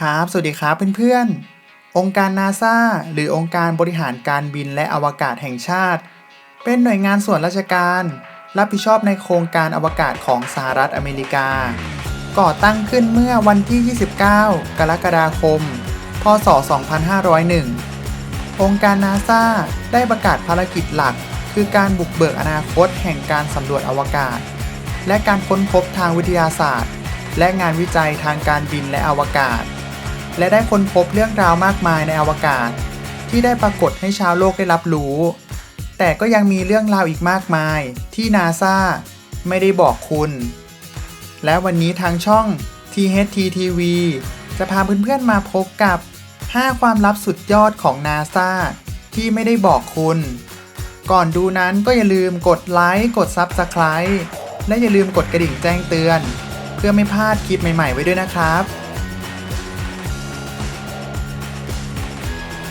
ครับ สวัสดีครับเพื่อนๆ องค์การนาซาหรือองค์การบริหารการบินและอวกาศแห่งชาติ เป็นหน่วยงานส่วนราชการ รับผิดชอบในโครงการอวกาศของสหรัฐอเมริกา ก่อตั้งขึ้นเมื่อวันที่ 29 กรกฎาคม พศ 2501 องค์การนาซาได้ประกาศภารกิจหลัก คือการบุกเบิกอนาคตแห่งการสำรวจอวกาศ และการค้นพบทางวิทยาศาสตร์ และงานวิจัยทางการบินและอวกาศ และได้ค้นพบเรื่องราวมากมายในอวกาศ ที่ได้ปรากฏให้ชาวโลกได้รับรู้ แต่ก็ยังมีเรื่องราวอีกมากมาย ที่นาซาไม่ได้บอกคุณ และวันนี้ทางช่อง THT TV จะพาเพื่อนๆมาพบกับ 5 ความลับสุดยอดของนาซาที่ไม่ได้บอกคุณ ก่อนดูนั้นก็อย่าลืมกดไลค์กด Subscribe และอย่าลืมกดกระดิ่งแจ้งเตือน เพื่อไม่พลาดคลิปใหม่ๆไว้ด้วยนะครับ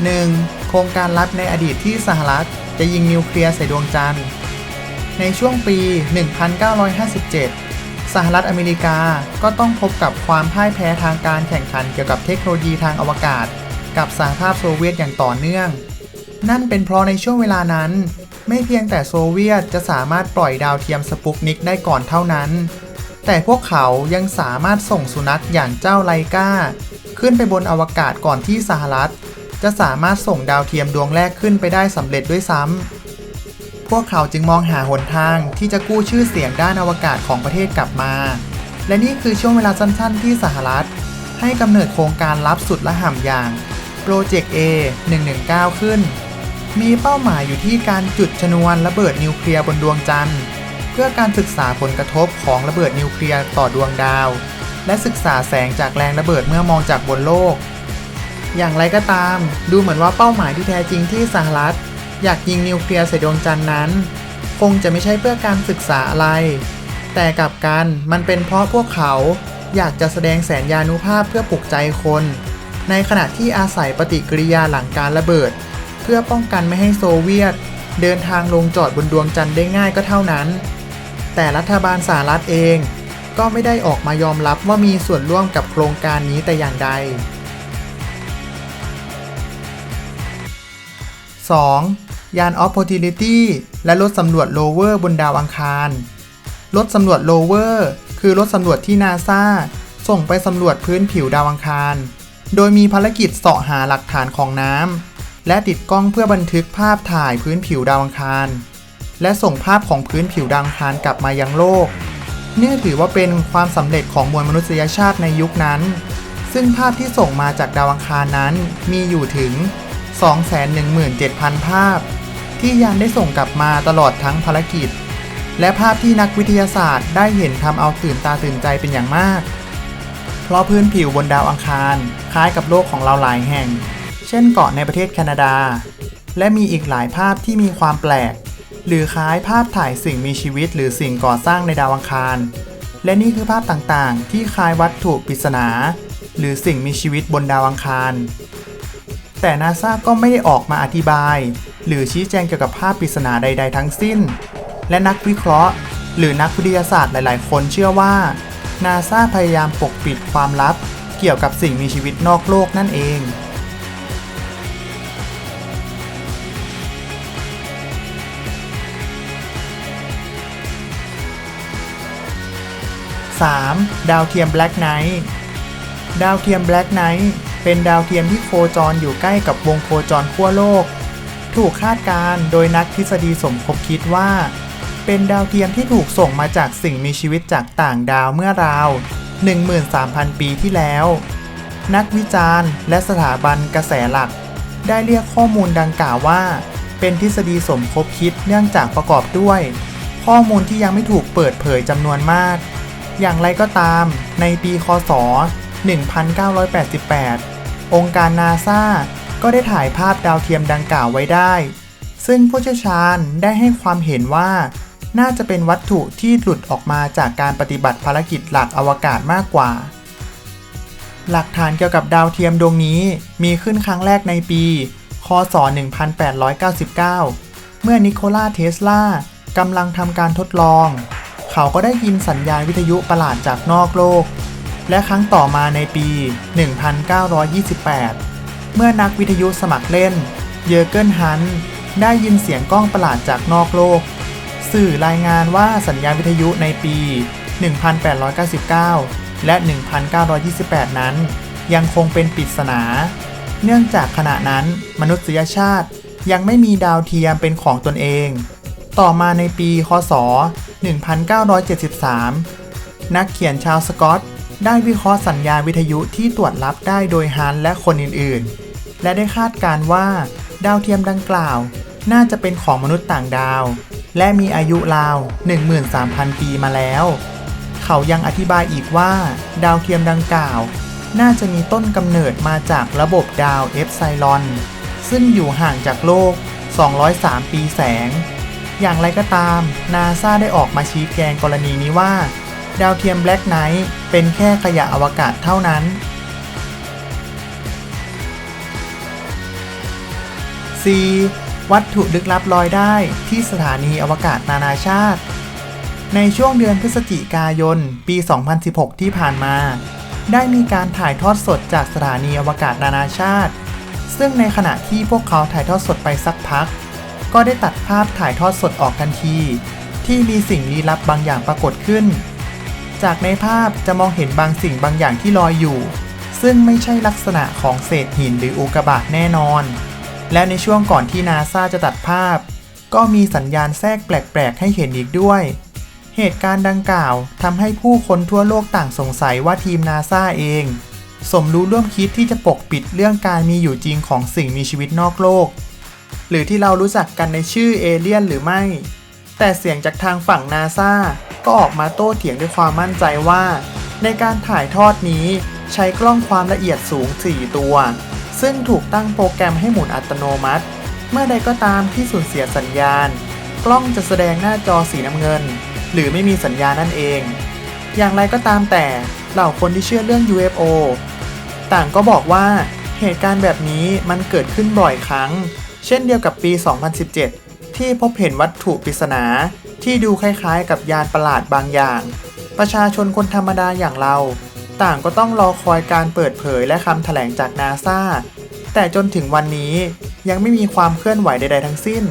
1. โครงการลับในอดีตที่สหรัฐจะยิงนิวเคลียร์ใส่ดวงจันทร์ ในช่วงปี 1957 สหรัฐอเมริกาก็ต้องพบกับความพ่ายแพ้ทางการแข่งขันเกี่ยวกับเทคโนโลยีทางอวกาศ กับสหภาพโซเวียตอย่างต่อเนื่อง นั่นเป็นเพราะในช่วงเวลานั้น ไม่เพียงแต่โซเวียตจะสามารถปล่อยดาวเทียมสปุกนิกได้ก่อนเท่านั้น แต่พวกเขายังสามารถส่งสุนัขอย่างเจ้าไลกาขึ้นไปบนอวกาศก่อนที่สหรัฐ จะสามารถส่งดาวเทียมดวงแรกขึ้นไปได้สำเร็จด้วยซ้ำ พวกเขาจึงมองหาหนทางที่จะกู้ชื่อเสียงด้านอวกาศของประเทศกลับมา และนี่คือช่วงเวลาสั้น ๆ ที่สหรัฐ ให้กำเนิดโครงการลับสุดละห่ำอย่าง Project A 119 ขึ้น มีเป้าหมายอยู่ที่การจุดชนวนระเบิดนิวเคลียร์บนดวงจันทร์ เพื่อการศึกษาผลกระทบของระเบิดนิวเคลียร์ต่อดวงดาว และศึกษาแสงจากแรงระเบิดเมื่อมองจากบนโลก อย่างไรก็ตาม ดูเหมือนว่าเป้าหมายที่แท้จริงที่สหรัฐ อยากยิงนิวเคลียร์ใส่ดวงจันทร์นั้น คงจะไม่ใช่เพื่อการศึกษาอะไร แต่กลับกันมันเป็นเพราะพวกเขาอยากจะแสดงแสนยานุภาพเพื่อปลุกใจคน ในขณะที่อาศัยปฏิกิริยาหลังการระเบิด เพื่อป้องกันไม่ให้โซเวียต เดินทางลงจอดบนดวงจันทร์ได้ง่ายก็เท่านั้น แต่รัฐบาลสหรัฐเอง ก็ไม่ได้ออกมายอมรับว่ามีส่วนร่วมกับโครงการนี้แต่อย่างใด 2. ยาน Opportunity และรถสำรวจโลเวอร์บนดาวอังคาร รถสำรวจโลเวอร์คือรถสำรวจที่นาซาส่งไปสำรวจพื้นผิวดาวอังคาร โดยมีภารกิจเสาะหาหลักฐานของน้ำและติดกล้องเพื่อบันทึกภาพถ่ายพื้นผิวดาวอังคาร และส่งภาพของพื้นผิวดาวอังคารกลับมายังโลก เนี่ถือว่าเป็นความสำเร็จของมวลมนุษยชาติในยุคนั้น ซึ่งภาพที่ส่งมาจากดาวอังคารนั้นมีอยู่ถึง 217,000 ภาพ ที่ยานได้ส่งกลับมาตลอดทั้งภารกิจ และภาพที่นักวิทยาศาสตร์ได้เห็นทำเอาตื่นตาตื่นใจเป็นอย่างมาก เพราะพื้นผิวบนดาวอังคาร คล้ายกับโลกของเราหลายแห่ง เช่นเกาะในประเทศแคนาดา และมีอีกหลายภาพที่มีความแปลก หรือคล้ายภาพถ่ายสิ่งมีชีวิต หรือสิ่งก่อสร้างในดาวอังคาร และนี่คือภาพต่างๆ ที่คล้ายวัตถุปริศนา หรือสิ่งมีชีวิตบนดาวอังคาร แต่นาซาก็ไม่ได้ออกมาอธิบาย หรือชี้แจงเกี่ยวกับภาพปริศนาใด ๆ ทั้งสิ้น และนักวิเคราะห์ หรือนักวิทยาศาสตร์หลาย ๆ คนเชื่อว่านาซาพยายามปกปิดความลับ เกี่ยวกับสิ่งมีชีวิตนอกโลกนั่นเอง 3. ดาวเทียม Black Knight ดาวเทียม Black Knight เป็นดาวเทียมที่โคจรอยู่ใกล้กับวงโคจรขั้วโลก ถูกคาดการณ์โดยนักทฤษฎีสมคบคิดว่า เป็นดาวเทียมที่ถูกส่งมาจากสิ่งมีชีวิตจากต่างดาวเมื่อราว 13,000 ปีที่แล้ว นักวิจารณ์ และสถาบันกระแสหลัก ได้เรียกข้อมูลดังกล่าวว่า เป็นทฤษฎีสมคบคิดเนื่องจากประกอบด้วย ข้อมูลที่ยังไม่ถูกเปิดเผยจำนวนมาก อย่างไรก็ตาม ในปีคศ1988 องค์การนาซาก็ได้ถ่ายภาพดาวเทียมดังกล่าวไว้ได้ ซึ่งผู้เชี่ยวชาญได้ให้ความเห็นว่า น่าจะเป็นวัตถุที่หลุดออกมาจากการปฏิบัติภารกิจหลักอวกาศมากกว่า หลักฐานเกี่ยวกับดาวเทียมดวงนี้มีขึ้นครั้งแรกในปี คศ 1899 เมื่อนิโคลาเทสลากำลังทำการทดลอง เขาก็ได้ยินสัญญาณวิทยุประหลาดจากนอกโลก และครั้งต่อมาในปี 1928 เมื่อนักวิทยุสมัครเล่น เยอเกิลฮันได้ยินเสียงกล้องประหลาดจากนอกโลก สื่อรายงานว่าสัญญาณวิทยุในปี 1899 และ 1928 นั้น ยังคงเป็นปริศนา เนื่องจากขณะนั้นมนุษยชาติยังไม่มีดาวเทียมเป็นของตนเอง ต่อมาในปี คศ 1973 นักเขียนชาวสกอต ได้วิเคราะห์สัญญาณวิทยุที่ตรวจรับได้โดยฮันและคนอื่นๆ และได้คาดการ์ว่า ดาวเทียมดังกล่าว น่าจะเป็นของมนุษย์ต่างดาว และมีอายุราว 13,000 ปีมาแล้ว เขายังอธิบายอีกว่า ดาวเทียมดังกล่าว น่าจะมีต้นกำเนิดมาจากระบบดาวเอฟไซลอนซึ่งอยู่ห่างจากโลก 203 ปีแสง อย่างไรก็ตาม นาซาได้ออกมาชี้แจงกรณีนี้ว่า ดาวเทียมแบล็กไนท์เป็นแค่ขยะอวกาศเท่านั้น C วัตถุลึกลับลอยได้ที่สถานีอวกาศนานาชาติ ในช่วงเดือนพฤศจิกายน ปี 2016 ที่ผ่านมา ได้มีการถ่ายทอดสดจากสถานีอวกาศนานาชาติ ซึ่งในขณะที่พวกเขาถ่ายทอดสดไปสักพัก ก็ได้ตัดภาพถ่ายทอดสดออกทันที ที่มีสิ่งลี้ลับบางอย่างปรากฏขึ้น จากในภาพจะมองเห็นบางสิ่งบางอย่างที่ลอยอยู่ ซึ่งไม่ใช่ลักษณะของเศษหินหรืออุกกาบาตแน่นอน และในช่วงก่อนที่นาซาจะตัดภาพ ก็มีสัญญาณแทรกแปลก ๆ ให้เห็นอีกด้วย เหตุการณ์ดังกล่าวทำให้ผู้คนทั่วโลกต่างสงสัยว่าทีมนาซาเอง สมรู้ร่วมคิดที่จะปกปิดเรื่องการมีอยู่จริงของสิ่งมีชีวิตนอกโลก หรือที่เรารู้จักกันในชื่อเอเลี่ยนหรือไม่ แต่เสียงจากทางฝั่งนาซา ก็ออกมาโต้เถียงด้วยความมั่นใจว่า ในการถ่ายทอดนี้ใช้กล้องความละเอียดสูง 4 ตัว ซึ่งถูกตั้งโปรแกรมให้หมุนอัตโนมัติ เมื่อใดก็ตามที่สูญเสียสัญญาณ กล้องจะแสดงหน้าจอสีน้ำเงิน หรือไม่มีสัญญาณนั่นเอง อย่างไรก็ตามแต่เหล่าคนที่เชื่อเรื่อง UFO ต่างก็บอกว่าเหตุการณ์แบบนี้มันเกิดขึ้นบ่อยครั้ง เช่นเดียวกับปี 2017 ที่พบเห็นวัตถุปริศนา ที่ดูคล้ายๆ กับยานประหลาดบางอย่าง ประชาชนคนธรรมดาอย่างเรา ต่างก็ต้องรอคอยการเปิดเผยและคำแถลงจากนาซาแต่จนถึงวันนี้ยังไม่มีความเคลื่อนไหวใดๆทั้งสิ้น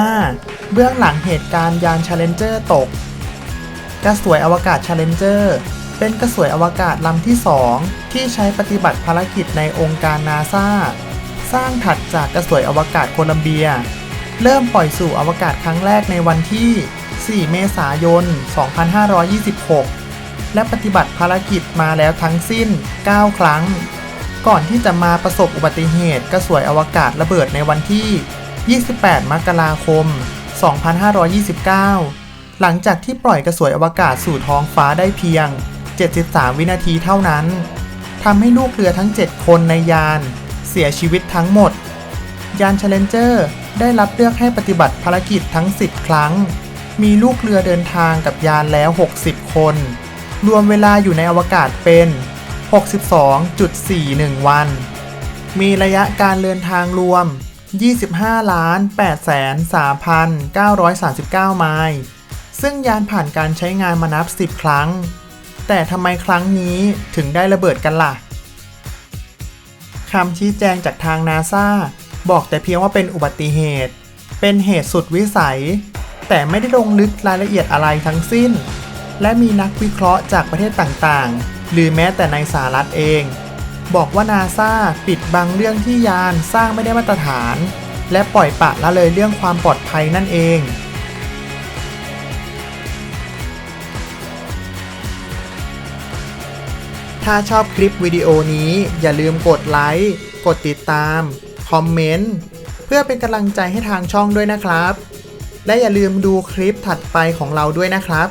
5. เบื้องหลังเหตุการณ์ยาน Challenger ตก กระสวยอวกาศ Challenger เป็นกระสวยอวกาศลำที่ 2 ที่ใช้ปฏิบัติภารกิจในองค์การนาซาสร้างถัดจากกระสวยอวกาศโคลัมเบีย เริ่มปล่อยสู่อวกาศครั้งแรกในวันที่ 4 เมษายน 2526 และปฏิบัติภารกิจมาแล้วทั้งสิ้น 9 ครั้ง ก่อนที่จะมาประสบอุบัติเหตุกระสวยอวกาศระเบิดในวันที่ 28 มกราคม 2529 หลังจากที่ปล่อยกระสวยอวกาศสู่ท้องฟ้าได้เพียง 73 วินาทีเท่านั้นทำให้ลูกเรือทั้ง 7 คนในยาน เสียชีวิตทั้งหมด ยาน Challenger ได้รับเลือกให้ปฏิบัติภารกิจทั้ง 10 ครั้ง มีลูกเรือเดินทางกับยานแล้ว 60 คน รวมเวลาอยู่ในอวกาศเป็น 62.41 วัน มีระยะการเดินทางรวม 25ล้าน8แสน3,939 ไมล์ซึ่งยานผ่านการใช้งานมานับ 10 ครั้ง แต่ทำไมครั้งนี้ถึงได้ระเบิดกันล่ะคำชี้แจงจากทางนาซา บอกแต่เพียงว่าเป็นอุบัติเหตุ เป็นเหตุสุดวิสัย แต่ไม่ได้ลงลึกรายละเอียดอะไรทั้งสิ้น และมีนักวิเคราะห์จากประเทศต่างๆ หรือแม้แต่ในสหรัฐเอง บอกว่านาซาปิดบังเรื่องที่ยานสร้างไม่ได้มาตรฐาน และปล่อยปะละเลยเรื่องความปลอดภัยนั่นเองถ้าชอบคลิปวิดีโอนี้อย่าลืมกดไลค์ กดติดตาม คอมเมนต์ เพื่อเป็นกำลังใจให้ทางช่องด้วยนะครับ และอย่าลืมดูคลิปถัดไปของเราด้วยนะครับ